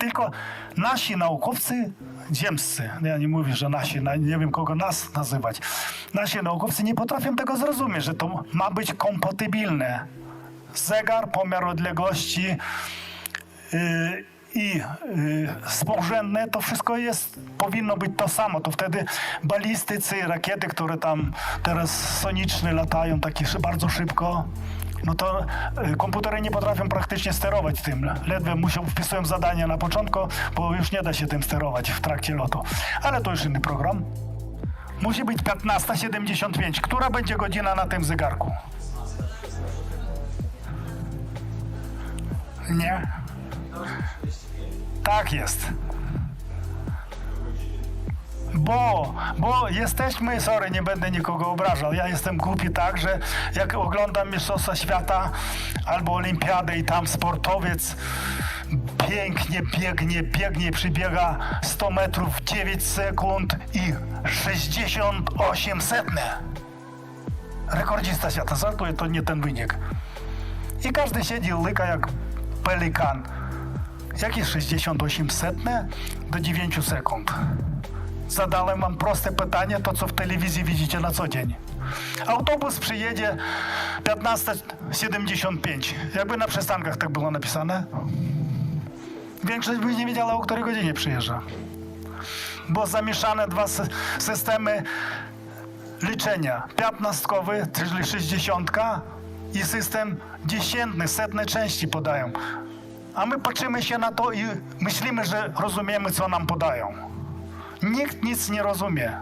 Tylko nasi naukowcy, ziemscy, ja nie mówię, że nasi, na- nie wiem kogo nas nazywać, nasi naukowcy nie potrafią tego zrozumieć, że to ma być kompatybilne. Zegar, pomiar odległości, y, i y, współrzędne, to wszystko jest, powinno być to samo. To wtedy balistycy, rakiety, które tam teraz soniczne latają takie bardzo szybko, no to y, komputery nie potrafią praktycznie sterować tym. Ledwie muszą, wpisują zadania na początku, bo już nie da się tym sterować w trakcie lotu. Ale to już inny program. Musi być 15.75. Która będzie godzina na tym zegarku? Nie. Tak jest. Bo, bo jesteśmy, sorry, nie będę nikogo obrażał. Ja jestem głupi tak, że jak oglądam Mistrzostwa Świata albo Olimpiadę i tam sportowiec pięknie biegnie, biegnie, przybiega 100 metrów w 9 sekund i 68 setne. Rekordzista świata, żartuję, to nie ten wynik. I każdy siedzi łyka jak pelikan. Jakie 68 setne do 9 sekund? Zadałem wam proste pytanie, to co w telewizji widzicie na co dzień. Autobus przyjedzie 15.75. Jakby na przystankach tak było napisane. Większość by nie wiedziała, o której godzinie przyjeżdża. Bo zamieszane dwa sy- systemy liczenia. Piętnastkowy, czyli 60 i system dziesiętny, setne części podają. A my patrzymy się na to i myślimy, że rozumiemy, co nam podają. Nikt nic nie rozumie.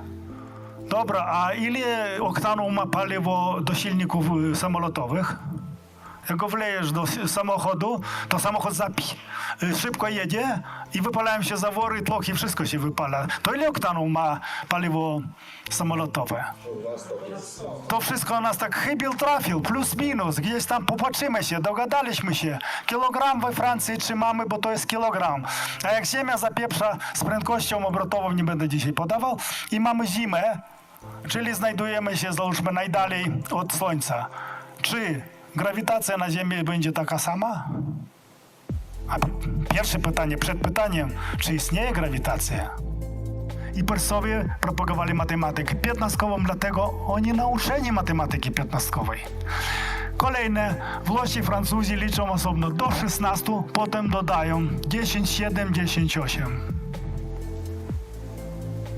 Dobra, a ile oktanów ma paliwo do silników y, samolotowych? Jak go wlejesz do samochodu, to samochód zapi- y, szybko jedzie i wypalają się zawory, tłoki, wszystko się wypala. To ile oktanów ma paliwo samolotowe? To wszystko nas tak chybił trafił, plus minus, gdzieś tam popatrzymy się, dogadaliśmy się. Kilogram we Francji trzymamy, bo to jest kilogram. A jak ziemia zapieprza z prędkością obrotową, nie będę dzisiaj podawał, i mamy zimę, czyli znajdujemy się, załóżmy, najdalej od Słońca. Czy grawitacja na Ziemi będzie taka sama? A pierwsze pytanie, przed pytaniem, czy istnieje grawitacja? I Persowie propagowali matematykę piętnastkową, dlatego oni nauczeni matematyki piętnastkowej. Kolejne, Włosi, Francuzi liczą osobno do 16, potem dodają 10, 7, 10, 8.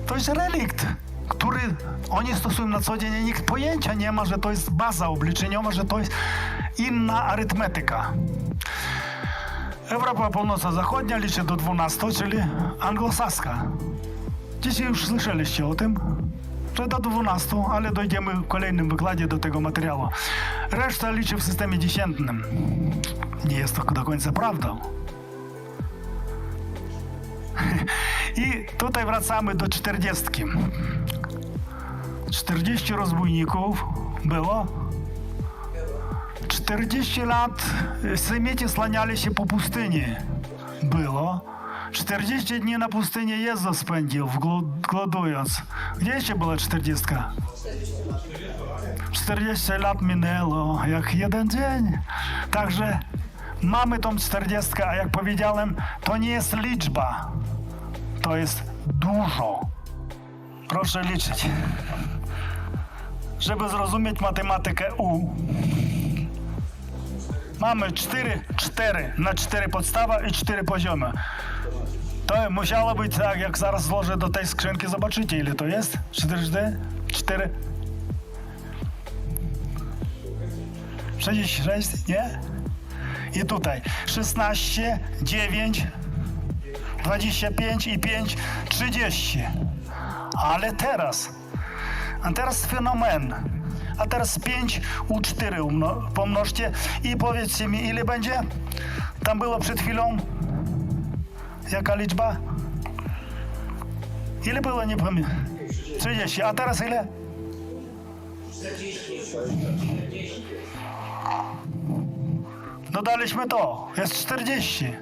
To jest relikt, który oni stosują na co dzień nikt pojęcia nie ma, że to jest baza obliczeniowa, że to jest inna arytmetyka. Europa Północno-Zachodnia liczy do 12, czyli anglosaska. Dzisiaj już słyszeliście o tym, że do 12, ale dojdziemy w kolejnym wykładzie do tego materiału. Reszta liczy w systemie dziesiętnym. Nie jest to do końca prawdą. I tutaj wracamy do 40. 40 rozbójników było. 40 lat Semici slaniali się po pustyni. Było. 40 dni na pustyni Jezus spędził, głodując. Gdzie jeszcze była 40? 40 lat minęło, jak jeden dzień. Także mamy tą 40, a jak powiedziałem, to nie jest liczba. To jest dużo. Proszę liczyć. Żeby zrozumieć matematykę U, mamy 4, 4 na 4 podstawa i 4 poziomy. To musiało być tak, jak zaraz złożę do tej skrzynki, zobaczycie ile to jest. 4D, 4. 66, nie? I tutaj 16, 9, 25 i 5, 30. Ale teraz, a teraz fenomen. A teraz 5 u 4 umno- pomnożcie i powiedzcie mi, ile będzie? Tam było przed chwilą Jaka liczba? Ile było, nie pamiętam. 30. A teraz ile? 40. Dodaliśmy to. Jest 40.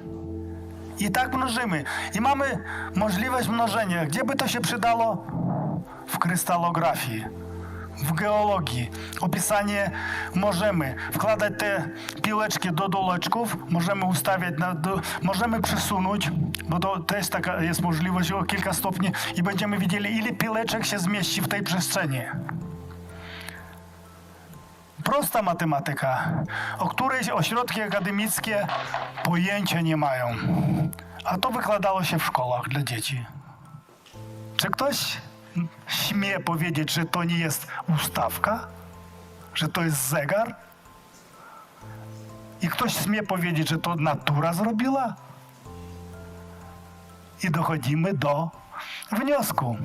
I tak mnożymy. I mamy możliwość mnożenia. Gdzie by to się przydało? W krystalografii. w geologii. Opisanie możemy wkładać te piłeczki do doleczków, możemy ustawiać, na, do, możemy przesunąć, bo to też jest możliwość o kilka stopni i będziemy widzieli, ile piłeczek się zmieści w tej przestrzeni. Prosta matematyka, o której ośrodki akademickie pojęcia nie mają. A to wykładało się w szkołach dla dzieci. Czy ktoś śmie powiedzieć, że to nie jest ustawka? Że to jest zegar? I ktoś śmie powiedzieć, że to natura zrobiła? I dochodzimy do wniosku,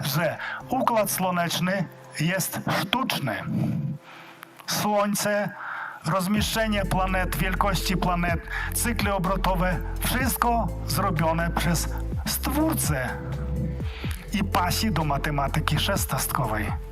że układ słoneczny jest sztuczny. Słońce, rozmieszczenie planet, wielkości planet, cykly obrotowe wszystko zrobione przez Stwórcę i pasi do matematyki szesnastkowej.